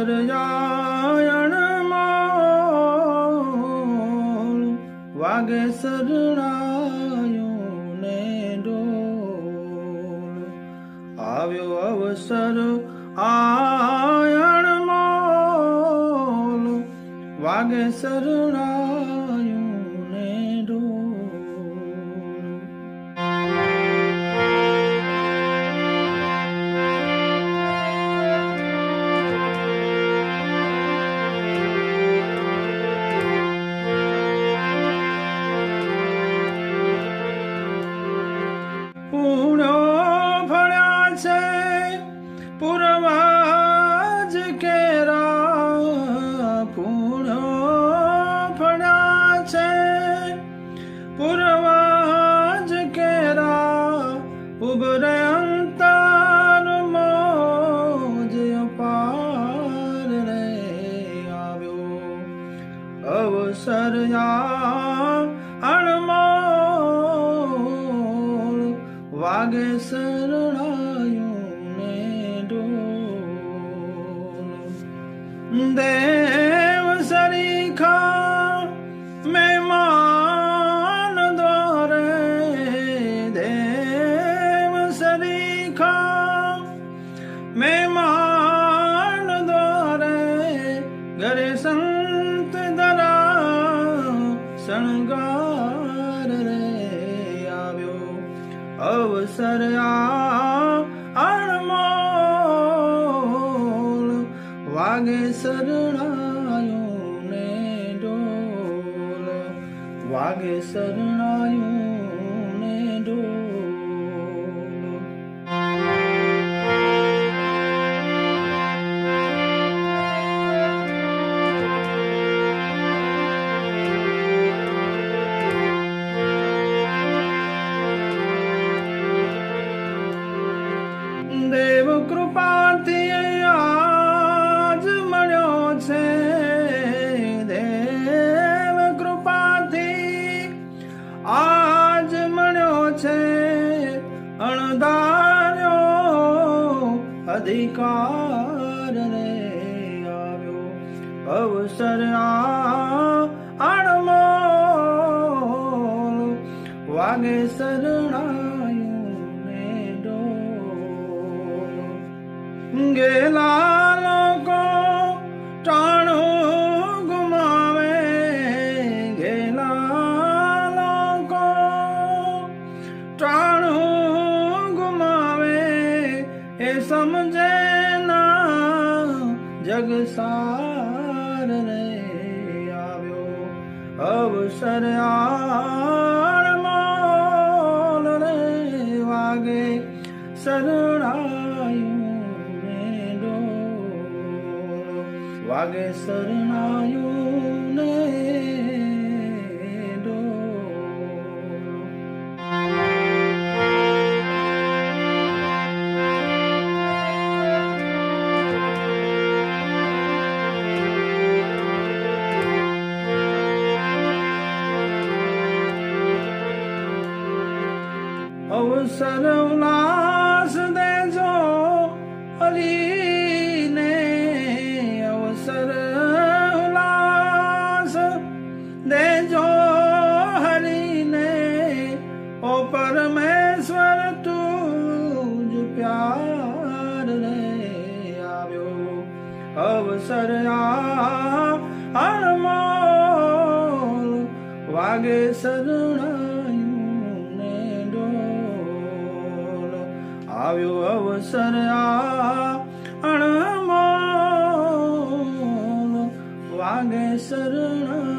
અવસર જાયણમાં વાગે શરણાયું ને ડોલ આવ્યો અવસર આયણમાં વાગે શરણાયું ਅਵਸਰਿਆ ਅਣਮੋਲ ਵਾਗੇ ਸਰਣ ਅਵਸਰਿਆ ਅਣਮੋਲ ਵਾਗੇ ਸਰਣਾਇਓ ਨੇ ਡੋਲ ਵਾਗੇ ਸਰਣਾਇਓ અણધાર્યો અધિકાર રે આવ્યો. અવસર અણમોલ વાગે શરણાયું ને ડો ગેલા समझे ना जग सार रे आव्यो अवसर आण मोल रे वागे शरणायु ने डो वागे शरणायु ने અવસર ઉલ્લાસ દેજો હરીને અવસર ઉલ્લાસ દેજો હરીને ઓ પરમેશ્વર તુજ પ્યાર રે આવ્યો અવસર આ અણમોલ વાગે શરણાયું ਸਰਿਆ ਅਣਮੋਲ ਵਾਗੇ ਸਰਣਾ